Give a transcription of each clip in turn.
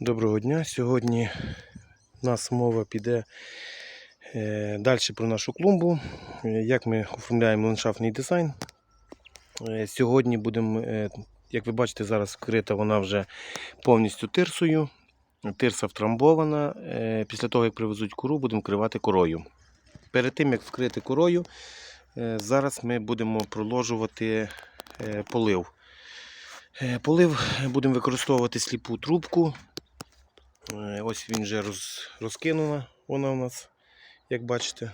Доброго дня. Сьогодні у нас мова піде е, далі про нашу клумбу, е, як ми оформляємо ландшафтний дизайн. Е, Сьогодні будемо, як ви бачите, зараз вкрита вона вже повністю тирсою. Тирса втрамбована. Після того, як привезуть кору, будемо вкривати корою. Перед тим, як вкрити корою, зараз ми будемо проложувати полив. Полив будемо використовувати сліпу трубку. Е, Ось він вже роз, розкинуна, вона у нас, як бачите.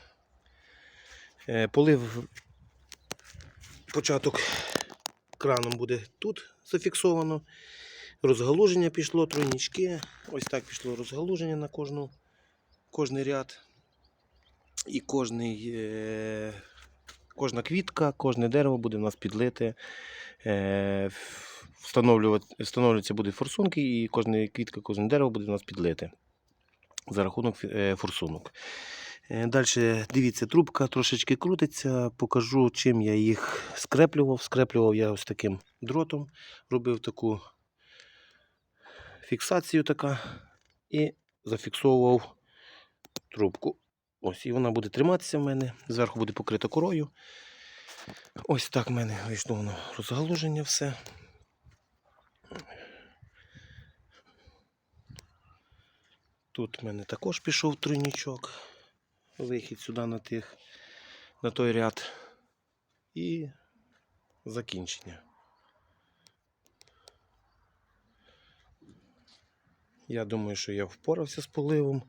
Е, Полив початок краном буде тут зафіксовано. Розгалуження пішло, тройнички. Ось так пішло розгалуження на кожну, кожний ряд. І кожний, е, кожна квітка, кожне дерево буде у нас підлите. Е, встановлюватися будуть форсунки, і кожна квітка, кожне дерево буде у нас підлите за рахунок е, форсунок. Далі, дивіться, трубка трошечки крутиться. Покажу, чим я їх скреплював. Скреплював я ось таким дротом, робив таку фіксацію така і зафіксовував трубку. Ось, і вона буде триматися в мене. Зверху буде покрита корою. Ось так в мене вийшло воно розгалуження все. Тут в мене також пішов тройничок. Вихід сюди на тих, на той ряд. І закінчення. Я думаю, що я впорався з поливом.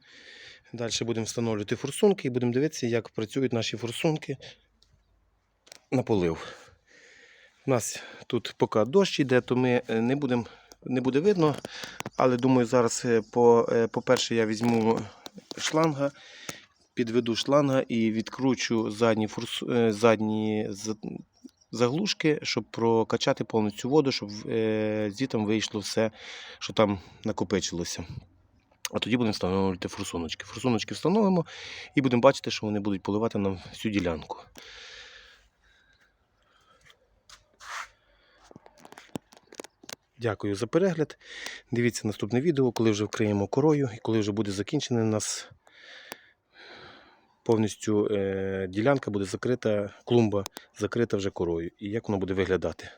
Далі будемо встановлювати форсунки і будемо дивитися, як працюють наші форсунки на полив. У нас тут поки дощ йде, то ми е, не будемо не буде видно. Але думаю, зараз, е, е, по-перше, я візьму шланга, підведу шланга і відкручу задні, форс, е, задні заглушки, щоб прокачати повністю воду, щоб звітом вийшло все, що там накопичилося. А тоді будемо встановлювати форсуночки. Форсуночки встановимо і будемо бачити, що вони будуть поливати нам всю ділянку. Дякую за перегляд. Дивіться наступне відео, коли вже вкриємо корою і коли вже буде закінчена у нас повністю е, ділянка буде закрита, клумба закрита вже корою. І як воно буде виглядати.